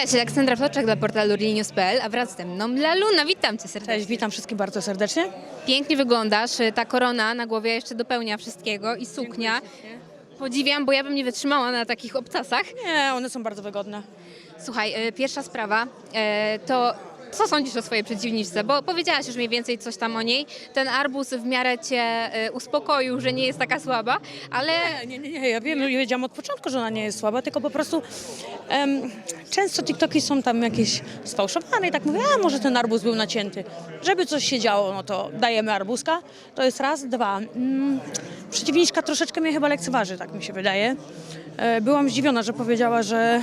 Cześć, Aleksandra Floczek dla portalu realnews.pl, a wraz ze mną Laluna. Witam Cię serdecznie. Cześć, witam wszystkich bardzo serdecznie. Pięknie wyglądasz, ta korona na głowie jeszcze dopełnia wszystkiego i suknia. Podziwiam, bo ja bym nie wytrzymała na takich obcasach. Nie, one są bardzo wygodne. Słuchaj, e, pierwsza sprawa e, to co sądzisz o swojej przeciwniczce? Bo powiedziałaś już mniej więcej coś tam o niej. Ten arbuz w miarę cię e, uspokoił, że nie jest taka słaba, ale Nie, nie, nie, ja wiem, ja wiedziałam od początku, że ona nie jest słaba, tylko po prostu często TikToki są tam jakieś sfałszowane i tak mówię, a może ten arbuz był nacięty. Żeby coś się działo, no to dajemy arbuzka. To jest raz. Dwa, mm, przeciwniczka troszeczkę mnie chyba lekceważy, tak mi się wydaje. E, byłam zdziwiona, że powiedziała, że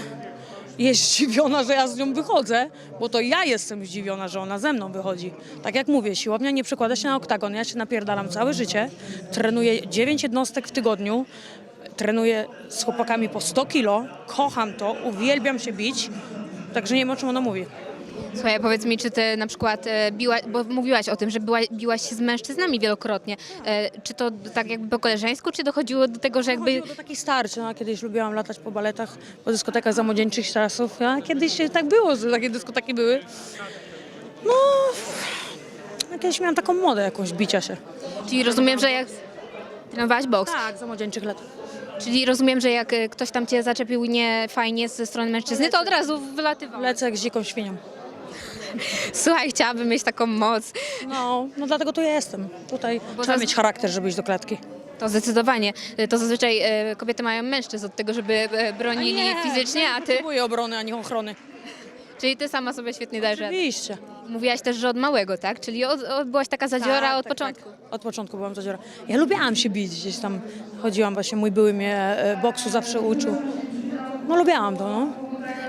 jest zdziwiona, że ja z nią wychodzę, bo to ja jestem zdziwiona, że ona ze mną wychodzi. Tak jak mówię, siłownia nie przekłada się na oktagon. Ja się napierdalam całe życie, trenuję 9 jednostek w tygodniu, trenuję z chłopakami po 100 kilo, kocham to, uwielbiam się bić, także nie wiem o czym ona mówi. Słuchaj, powiedz mi, czy ty na przykład e, biła, bo mówiłaś o tym, że była, biłaś się z mężczyznami wielokrotnie. E, Czy to tak jakby po koleżeńsku, czy dochodziło do tego, że jakby... Chodziło do takich starć, no, kiedyś lubiłam latać po baletach, po dyskotekach za młodzieńczych czasów, a kiedyś tak było, że takie dyskoteki były. No, kiedyś miałam taką modę jakąś bicia się. Czyli rozumiem, że jak trenowałaś boks, Tak, za młodzieńczych lat. czyli rozumiem, że jak e, ktoś tam cię zaczepił nie fajnie ze strony mężczyzny, to od razu wylatywał. Lecę jak z dziką świnią. Słuchaj, chciałabym mieć taką moc. No, no dlatego tu ja jestem. Tutaj trzeba zaz- mieć charakter, żeby iść do klatki. To zdecydowanie. To zazwyczaj e, kobiety mają mężczyzn od tego, żeby e, bronili fizycznie, a ty, Potrzebuję obrony, a nie ochrony. czyli ty sama sobie świetnie dajesz radę. Oczywiście. Mówiłaś też, że od małego, tak? Czyli od, od, byłaś taka zadziora Tak, od tak, początku. Tak. Od początku byłam zadziora. Ja lubiłam się bić, gdzieś tam chodziłam, właśnie mój były mnie e, boksu zawsze uczył. No lubiałam to, no.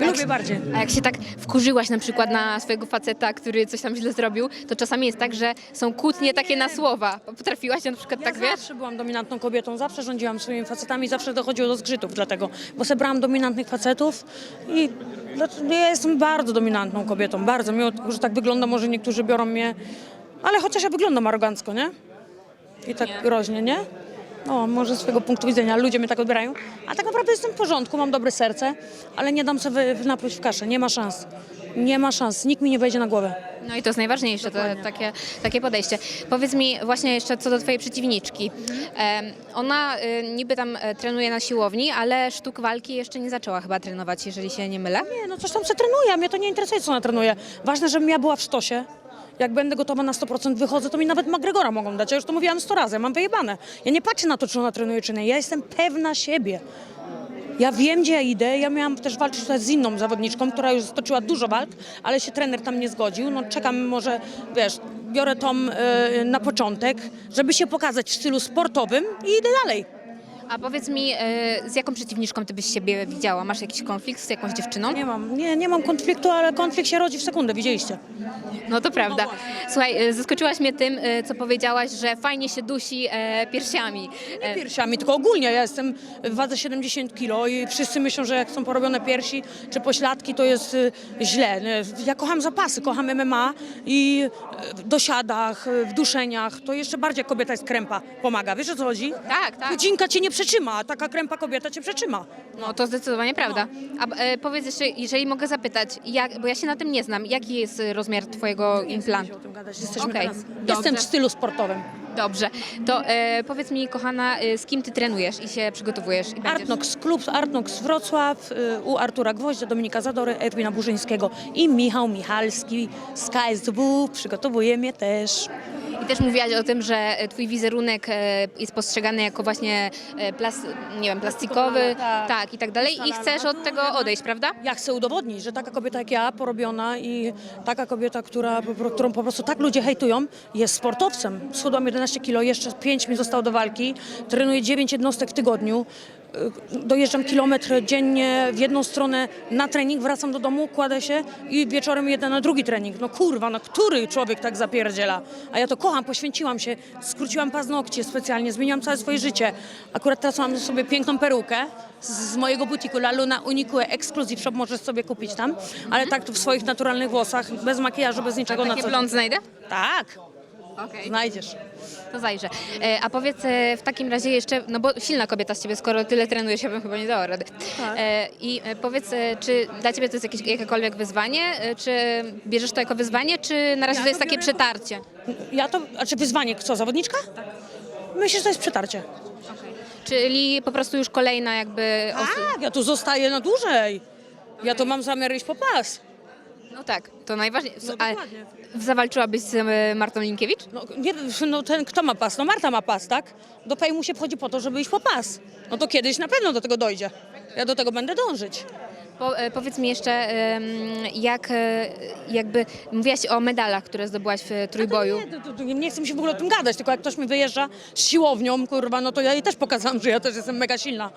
Lubię bardziej. A jak się tak wkurzyłaś na przykład na swojego faceta, który coś tam źle zrobił, to czasami jest tak, że są kłótnie takie na słowa. Potrafiłaś na przykład tak, wiesz? zawsze byłam dominantną kobietą, zawsze rządziłam swoimi facetami, zawsze dochodziło do zgrzytów dlatego, bo sobie brałam dominantnych facetów i dlaczego- ja jestem bardzo dominantną kobietą, bardzo, mimo tego, że tak wygląda, może niektórzy biorą mnie, ale chociaż ja wyglądam arogancko, nie? I tak groźnie, nie? No, może z swojego punktu widzenia, ludzie mnie tak odbierają. A tak naprawdę jestem w porządku, mam dobre serce, ale nie dam sobie napluć w kaszę, nie ma szans. Nie ma szans, nikt mi nie wejdzie na głowę. No i to jest najważniejsze, to takie, takie podejście. Powiedz mi właśnie jeszcze co do twojej przeciwniczki. Em, ona y, niby tam e, trenuje na siłowni, ale sztuk walki jeszcze nie zaczęła chyba trenować, jeżeli się nie mylę. Nie, no coś tam se trenuje, a mnie to nie interesuje, co ona trenuje. Ważne, żebym ja była w sztosie. Jak będę gotowa na 100% wychodzę, to mi nawet McGregora mogą dać. Ja już to mówiłam 100 razy, mam wyjebane. Ja nie patrzę na to, czy ona trenuje, czy nie. Ja jestem pewna siebie. Ja wiem, gdzie ja idę. Ja miałam też walczyć z inną zawodniczką, która już stoczyła dużo walk, ale się trener tam nie zgodził. No czekam może, wiesz, biorę tą y, na początek, żeby się pokazać w stylu sportowym i idę dalej. A powiedz mi, e, z jaką przeciwniczką ty byś siebie widziała? Masz jakiś konflikt z jakąś dziewczyną? Nie mam, nie, nie mam konfliktu, ale konflikt się rodzi w sekundę, widzieliście. No to prawda. Słuchaj, e, zaskoczyłaś mnie tym, e, co powiedziałaś, że fajnie się dusi e, piersiami. E, piersiami, tylko ogólnie. Ja jestem w wadze 70 kg i wszyscy myślą, że jak są porobione piersi czy pośladki, to jest y, źle. Nie, Ja kocham zapasy, kocham MMA i y, w dosiadach, y, w duszeniach, to jeszcze bardziej jak kobieta jest krępa, pomaga. Wiesz o co chodzi? Tak, tak. Godzinka cię nie przetrzyma, taka krępa kobieta cię przetrzyma. No to zdecydowanie prawda. A e, powiedz jeszcze, jeżeli mogę zapytać, jak, bo ja się na tym nie znam, jaki jest e, rozmiar twojego implantu? o tym gadać. Jesteśmy Okej, teraz. Jestem w stylu sportowym. Dobrze. To e, powiedz mi, kochana, e, z kim ty trenujesz i się przygotowujesz? I będziesz? Artnox Klub, Artnox Wrocław, y, u Artura Gwoździa, Dominika Zadory, Edwina Burzyńskiego i Michał Michalski z KSW. Przygotowuje mnie też. Też mówiłaś o tym, że twój wizerunek e, jest postrzegany jako właśnie e, plas, nie wiem, plastikowy, Tak. tak i tak dalej i chcesz od tego odejść, prawda? Ja chcę udowodnić, że taka kobieta jak ja, porobiona i taka kobieta, która, którą po prostu tak ludzie hejtują, jest sportowcem. Schudłam 11 kilo, jeszcze 5 mi zostało do walki, trenuję 9 jednostek w tygodniu, dojeżdżam kilometr dziennie w jedną stronę na trening, wracam do domu, kładę się i wieczorem jedę na drugi trening. No kurwa, no który człowiek tak zapierdziela? A ja to kocham, poświęciłam się, skróciłam paznokcie specjalnie, zmieniłam całe swoje życie. Akurat teraz mam sobie piękną perukę z, mojego butiku La Luna Unique Exclusive Shop, możesz sobie kupić tam, ale tak to w swoich naturalnych włosach, bez makijażu, bez niczego na Taki co. blond znajdę? Tak. Okej. Znajdziesz. To zajrzę. E, A powiedz e, w takim razie jeszcze, no bo silna kobieta z ciebie, skoro tyle trenujesz, ja bym chyba nie dała rady. Tak. E, I e, powiedz, e, czy dla ciebie to jest jakieś, jakiekolwiek wyzwanie? E, Czy bierzesz to jako wyzwanie, czy na razie Ja to jest to takie biorę jako- przetarcie? Ja to, a czy wyzwanie, co, zawodniczka? Myślę, że to jest przetarcie. Czyli po prostu już kolejna jakby osoba. Tak, ja tu zostaję na dłużej. Ja to mam zamiar iść po pas. No tak, to najważniejsze. No A dokładnie. zawalczyłabyś z e, Martą Linkiewicz? No, nie, no ten, kto ma pas? No Marta ma pas, tak? Do fejmu się wchodzi po to, żeby iść po pas. No to kiedyś na pewno do tego dojdzie. Ja do tego będę dążyć. Po, e, powiedz mi jeszcze, em, jak e, jakby mówiłaś o medalach, które zdobyłaś w e, trójboju. Nie, to, to, to, nie chcę mi się w ogóle o tym gadać, tylko jak ktoś mi wyjeżdża z siłownią, kurwa, no to ja jej też pokazałam, że ja też jestem mega silna.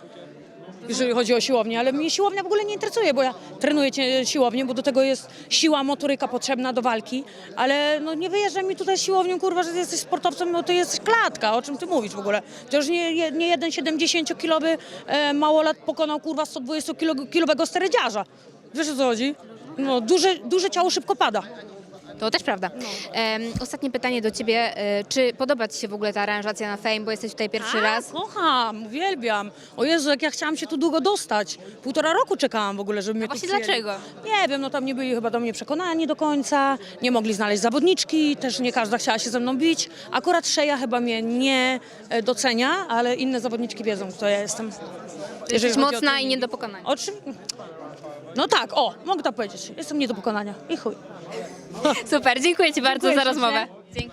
Jeżeli chodzi o siłownię, ale mnie siłownia w ogóle nie interesuje, bo ja trenuję cię siłownię, bo do tego jest siła, motoryka potrzebna do walki, ale no nie wyjeżdżaj mi tutaj z siłownią, kurwa, że jesteś sportowcem, no to jesteś klatka, o czym ty mówisz w ogóle? Przecież nie nie jeden 70-kilowy e, małolat pokonał, kurwa, 120-kilowego sterydziarza. Wiesz o co chodzi? No, duże, duże ciało szybko pada. To też prawda. Em, ostatnie pytanie do ciebie. E, czy podoba ci się w ogóle ta aranżacja na Fame, bo jesteś tutaj pierwszy A, raz? Kocham, uwielbiam. O Jezu, jak ja chciałam się tu długo dostać. Półtora roku czekałam w ogóle, żeby mnie właśnie tu przyjęli. dlaczego? Nie wiem, no tam nie byli chyba do mnie przekonani do końca, nie mogli znaleźć zawodniczki, też nie każda chciała się ze mną bić. Akurat Szeja chyba mnie nie e, docenia, ale inne zawodniczki wiedzą, kto ja jestem. Jesteś Jeżeli chodzi o mocna i nie do pokonania. O czym? No tak, o, mogę tak powiedzieć. Jestem nie do pokonania. I chuj. Super, dziękuję ci bardzo za rozmowę. Dzięki.